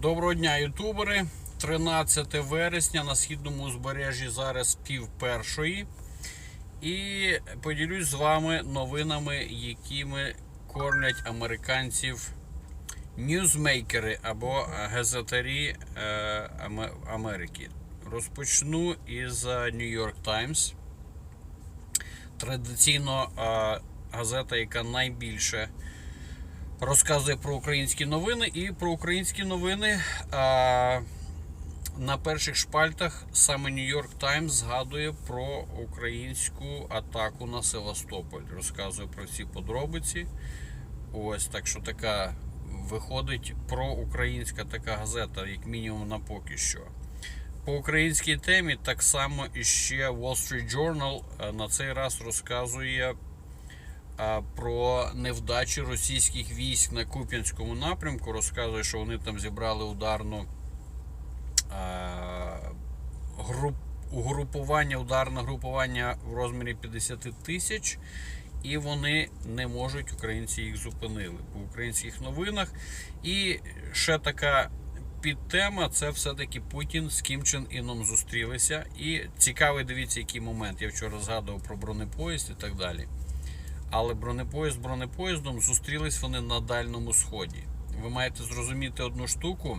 Доброго дня, ютубери. 13 вересня на східному узбережжі зараз пів першої. І поділюсь з вами новинами, якими кормлять американців ньюзмейкери або газетарі е, Америки. Розпочну із е, New York Times. Традиційно е, газета, яка найбільше розказує про українські новини. І про українські новини а, на перших шпальтах саме York Times згадує про українську атаку на Севастополь. Розказує про всі подробиці. Ось так що така виходить проукраїнська така газета, як мінімум на поки що. По українській темі так само іще Wall Street Journal е, на цей раз розказує про невдачі російських військ на Куп'янському напрямку. Розказує, що вони там зібрали ударну угрупування, ударне групування в розмірі 50 тисяч. І вони не можуть, українці їх зупинили по українських новинах. І ще така підтема це все-таки Путін з Кім Чен Іном зустрілися. І цікавий, дивіться, який момент. Я вчора згадував про бронепоїзд і так далі. Але бронепоїзд з бронепоїздом зустрілись вони на Дальньому Сході. Ви маєте зрозуміти одну штуку.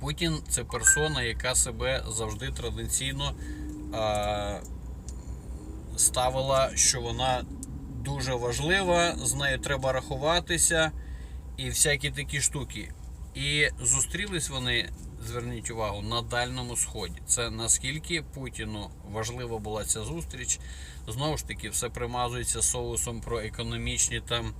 Путін це персона, яка себе завжди традиційно а, ставила, що вона дуже важлива, з нею треба рахуватися і всякі такі штуки. І зустрілись вони, зверніть увагу, на Дальньому Сході. Це наскільки Путіну важлива була ця зустріч. Знову ж таки, все примазується соусом про економічні там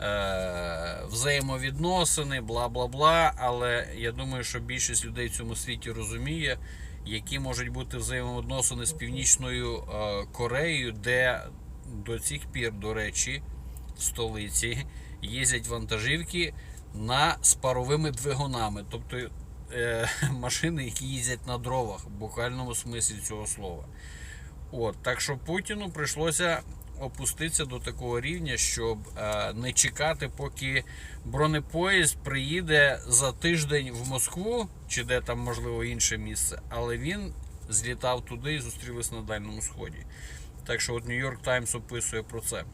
е- взаємовідносини, бла бла бла. Але я думаю, що більшість людей в цьому світі розуміє, які можуть бути взаємовідносини з Північною е- Кореєю, де до цих пір, до речі, в столиці їздять вантажівки на з паровими двигунами. Тобто е, машини, які їздять на дровах, в буквальному смислі цього слова. От, так що Путіну прийшлося опуститися до такого рівня, щоб е, не чекати, поки бронепоїзд приїде за тиждень в Москву, чи де там можливо інше місце, але він злітав туди і зустрілись на Дальньому Сході. Так що от York Times описує про це.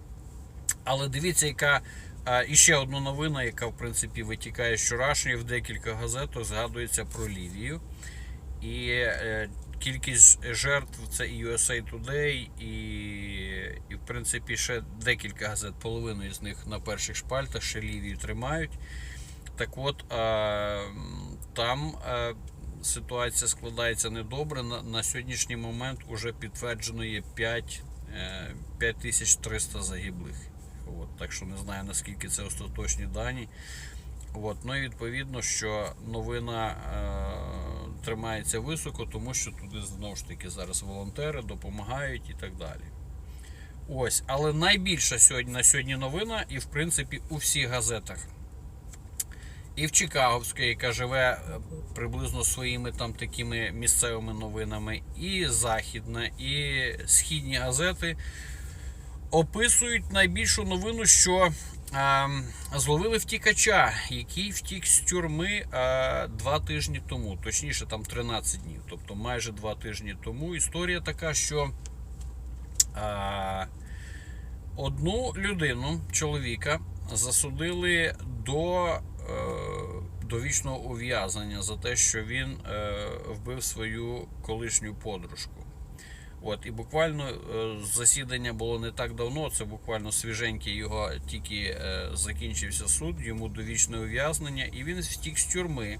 Але дивіться, яка а, іще одна новина, яка в принципі витікає з вчорашньої в декілька газетах, згадується про Лівію. І е, кількість жертв це і USA Today, і, і в принципі ще декілька газет, половину з них на перших шпальтах ще Лівію тримають. Так от а, там а, ситуація складається недобре. На, на сьогоднішній момент вже підтверджено є 5, е, 5300 загиблих. От, так що не знаю наскільки це остаточні дані. От, ну і відповідно, що новина е, тримається високо, тому що туди знову ж таки зараз волонтери допомагають і так далі. Ось, але найбільша сьогодні на сьогодні новина, і в принципі у всіх газетах. І в Чикаговська, яка живе е, приблизно своїми там такими місцевими новинами, і західна, і східні газети описують найбільшу новину, що е, зловили втікача, який втік з тюрми е, два тижні тому, точніше, там 13 днів, тобто майже два тижні тому. Історія така, що е, одну людину, чоловіка, засудили до е, довічного ув'язнення за те, що він е, вбив свою колишню подружку. От, і буквально е, засідання було не так давно, це буквально свіженьке його тільки е, закінчився суд, йому довічне ув'язнення, і він втік з тюрми.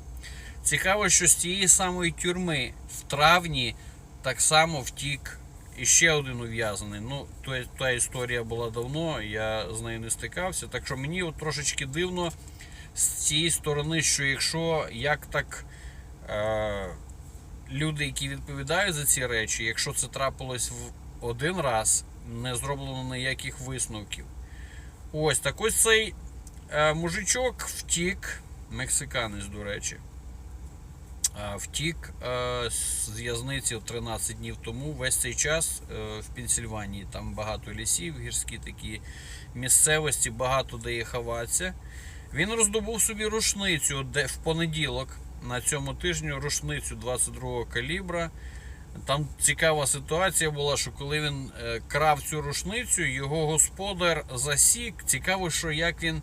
Цікаво, що з тієї самої тюрми в травні так само втік іще один ув'язаний. Ну, то, та історія була давно, я з нею не стикався. Так що мені от трошечки дивно з цієї сторони, що якщо як так. Е, люди, які відповідають за ці речі, якщо це трапилось в один раз, не зроблено ніяких висновків. Ось так ось цей е, мужичок втік, мексиканець, до речі. е, Втік е, з в'язниці 13 днів тому. Весь цей час в Пенсільванії там багато лісів, гірські такі місцевості, багато де є ховатися. Він роздобув собі рушницю, в понеділок на цьому тижні рушницю 22-го калібра. Там цікава ситуація була, що коли він е, крав цю рушницю, його господар засік. Цікаво, що як він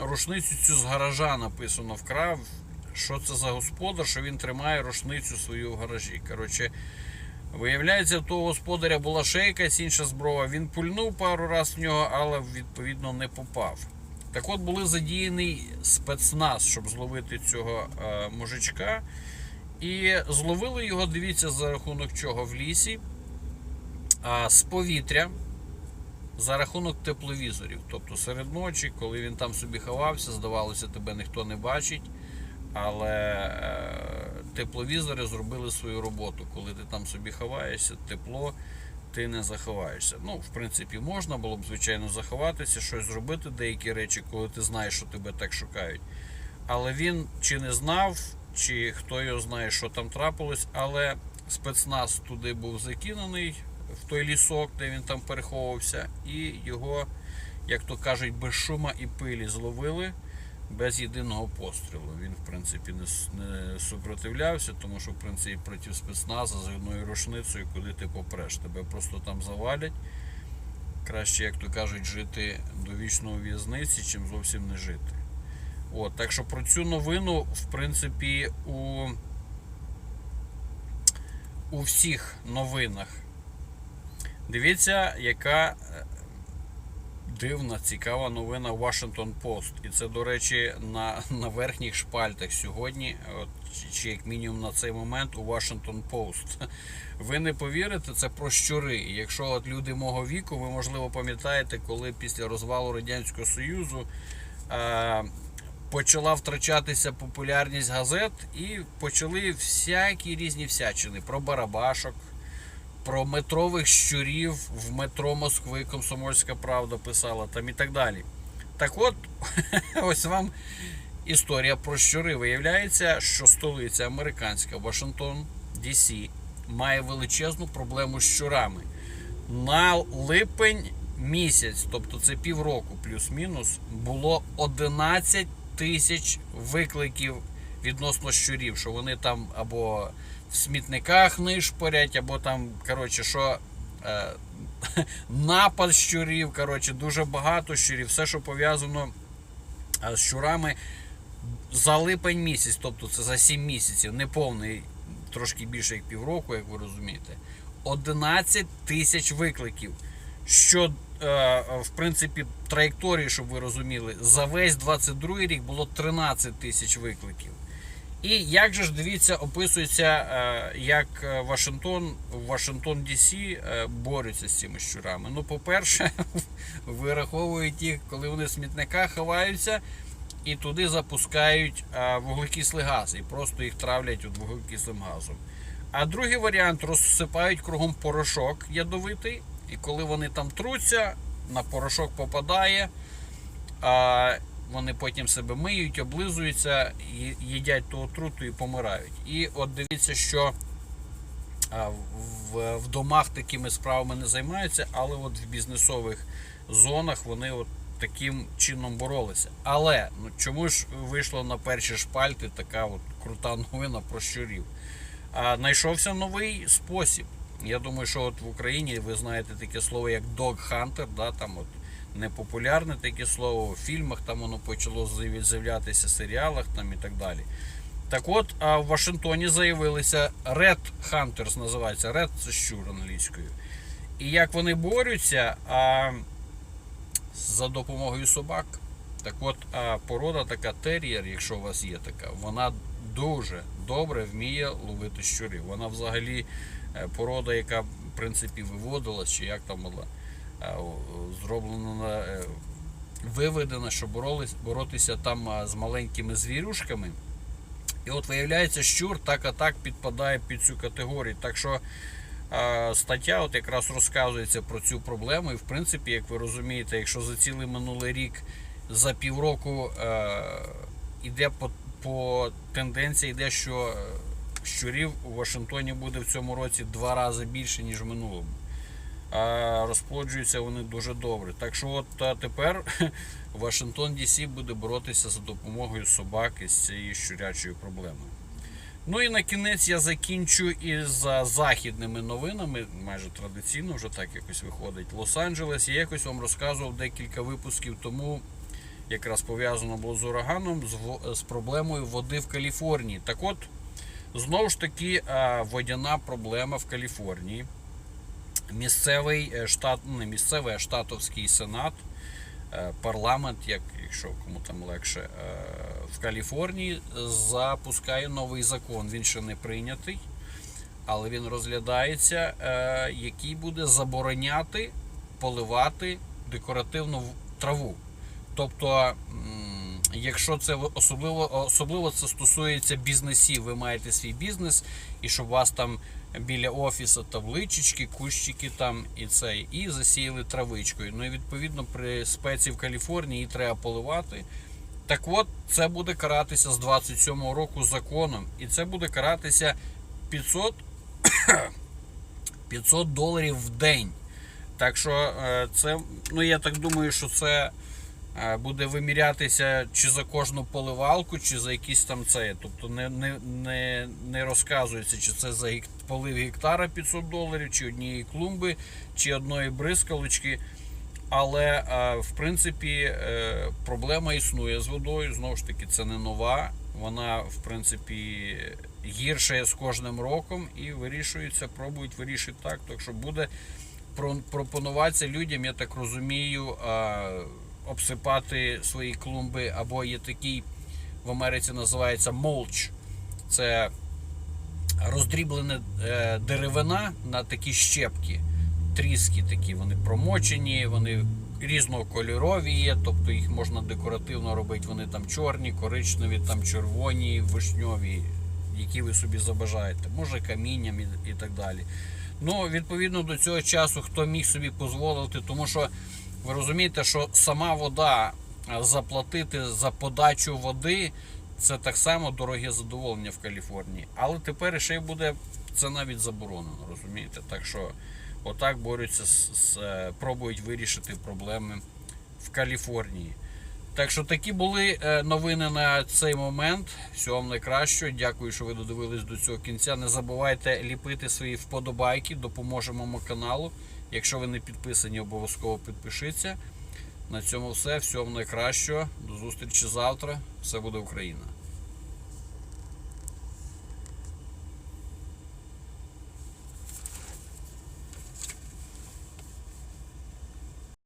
рушницю цю з гаража написано вкрав. Що це за господар, що він тримає рушницю свою в гаражі. Коротше, виявляється, того господаря була ще якась інша зброя. Він пульнув пару разів в нього, але відповідно не попав. Так от були задіяний спецназ, щоб зловити цього е, мужичка. І зловили його, дивіться, за рахунок чого в лісі. А, з повітря за рахунок тепловізорів. Тобто серед ночі, коли він там собі ховався, здавалося, тебе ніхто не бачить. Але е, тепловізори зробили свою роботу. Коли ти там собі ховаєшся, тепло, ти не заховаєшся. Ну, в принципі, можна було б, звичайно, заховатися, щось зробити, деякі речі, коли ти знаєш, що тебе так шукають. Але він чи не знав, чи хто його знає, що там трапилось, але спецназ туди був закинений в той лісок, де він там переховувався, і його, як то кажуть, без шума і пилі зловили без єдиного пострілу. Він, в принципі, не, не супротивлявся, тому що, в принципі, проти спецназа з одною рушницею, куди ти попреш, тебе просто там завалять. Краще, як то кажуть, жити довічно у в'язниці, чим зовсім не жити. От, так що про цю новину, в принципі, у, у всіх новинах. Дивіться, яка е, дивна, цікава новина Washington Post. І це, до речі, на, на верхніх шпальтах сьогодні, от, чи, як мінімум на цей момент у Washington Post. Ви не повірите, це про щури. Якщо от люди мого віку, ви можливо пам'ятаєте, коли після розвалу Радянського Союзу. Е, почала втрачатися популярність газет і почали всякі різні всячини про барабашок, про метрових щурів в метро Москви, Комсомольська Правда писала там і так далі. Так от, ось вам історія про щури. Виявляється, що столиця американська Вашингтон, Ді має величезну проблему з щурами. На липень місяць, тобто це півроку плюс-мінус, було 11 тисяч викликів відносно щурів, що вони там або в смітниках нишпорять, або там, коротше, що е, напад щурів, коротше, дуже багато щурів, все, що пов'язано е, з щурами за липень місяць, тобто це за 7 місяців, не повний, трошки більше як півроку, як ви розумієте. 11 тисяч викликів. Що, е, в принципі, траєкторії, щоб ви розуміли, за весь 22 рік було 13 тисяч викликів. І як же ж дивіться, описується, е, як е, Вашингтон, Вашингтон Дісі е, борються з цими щурами. Ну, по-перше, вираховують їх, коли вони в смітниках ховаються, і туди запускають вуглекислий газ, і просто їх травлять от вуглекислим газом. А другий варіант розсипають кругом порошок ядовитий, і коли вони там труться, на порошок попадає, вони потім себе миють, облизуються, їдять ту отруту і помирають. І от дивіться, що в, в домах такими справами не займаються, але от в бізнесових зонах вони от таким чином боролися. Але ну, чому ж вийшло на перші шпальти така от крута новина про щурів? А, знайшовся новий спосіб. Я думаю, що от в Україні ви знаєте таке слово як dog hunter, да, там от непопулярне таке слово в фільмах, там воно почало з'являтися в серіалах там і так далі. Так от, а в Вашингтоні заявилися Red Hunters, називається Red це щур англійською. І як вони борються а, за допомогою собак. Так от, а порода така тер'єр, якщо у вас є така, вона дуже добре вміє ловити щурів. Вона взагалі е, порода, яка в принципі виводилась, чи як там була е, о, на, е, виведена, щоб боролись, боротися там з маленькими звірюшками. І от виявляється, щур так а так підпадає під цю категорію. Так що е, стаття от якраз розказується про цю проблему. І в принципі, як ви розумієте, якщо за цілий минулий рік за півроку е, іде по, по тенденції, йде, що е, щурів у Вашингтоні буде в цьому році два рази більше, ніж в минулому. А розплоджуються вони дуже добре. Так що от тепер Вашингтон DC буде боротися за допомогою собаки з цією щурячою проблемою. Ну і на кінець я закінчу із за західними новинами, майже традиційно вже так якось виходить. Лос-Анджелес. Я якось вам розказував декілька випусків тому, якраз пов'язано було з ураганом, з проблемою води в Каліфорнії. Так от, знову ж таки, водяна проблема в Каліфорнії. Місцевий е, штат, ну, не місцевий, а штатовський сенат, е, парламент, як, якщо кому там легше, е, в Каліфорнії запускає новий закон. Він ще не прийнятий, але він розглядається, який буде забороняти поливати декоративну траву. Тобто, якщо це особливо, особливо це стосується бізнесів, ви маєте свій бізнес, і щоб вас там біля офісу табличечки, кущики там і це, і засіяли травичкою. Ну і відповідно при спеці в Каліфорнії її треба поливати. Так от, це буде каратися з 27-го року законом, і це буде каратися 500, 500 доларів в день. Так що е, це, ну я так думаю, що це буде вимірятися чи за кожну поливалку, чи за якісь там це. Тобто не, не, не, не розказується, чи це за полив гектара 500 доларів, чи однієї клумби, чи одної бризкалочки. Але е, в принципі е, проблема існує з водою. Знову ж таки, це не нова. Вона в принципі гірше з кожним роком і вирішується, пробують вирішити так. Так що буде пропонуватися людям, я так розумію, е, обсипати свої клумби, або є такий в Америці називається молч. Це роздріблене е, деревина на такі щепки. Тріски такі, вони промочені, вони різнокольорові є, тобто їх можна декоративно робити. Вони там чорні, коричневі, там червоні, вишньові, які ви собі забажаєте. Може камінням і, і так далі. Ну, відповідно до цього часу, хто міг собі дозволити, тому що ви розумієте, що сама вода заплатити за подачу води це так само дороге задоволення в Каліфорнії. Але тепер ще й буде це навіть заборонено, розумієте? Так що отак борються з, з е, пробують вирішити проблеми в Каліфорнії. Так що такі були е, новини на цей момент. Всього вам найкращого. Дякую, що ви додивились до цього кінця. Не забувайте ліпити свої вподобайки, допоможемо каналу. Якщо ви не підписані, обов'язково підпишіться. На цьому все. Всього найкращого. До зустрічі завтра. Все буде Україна.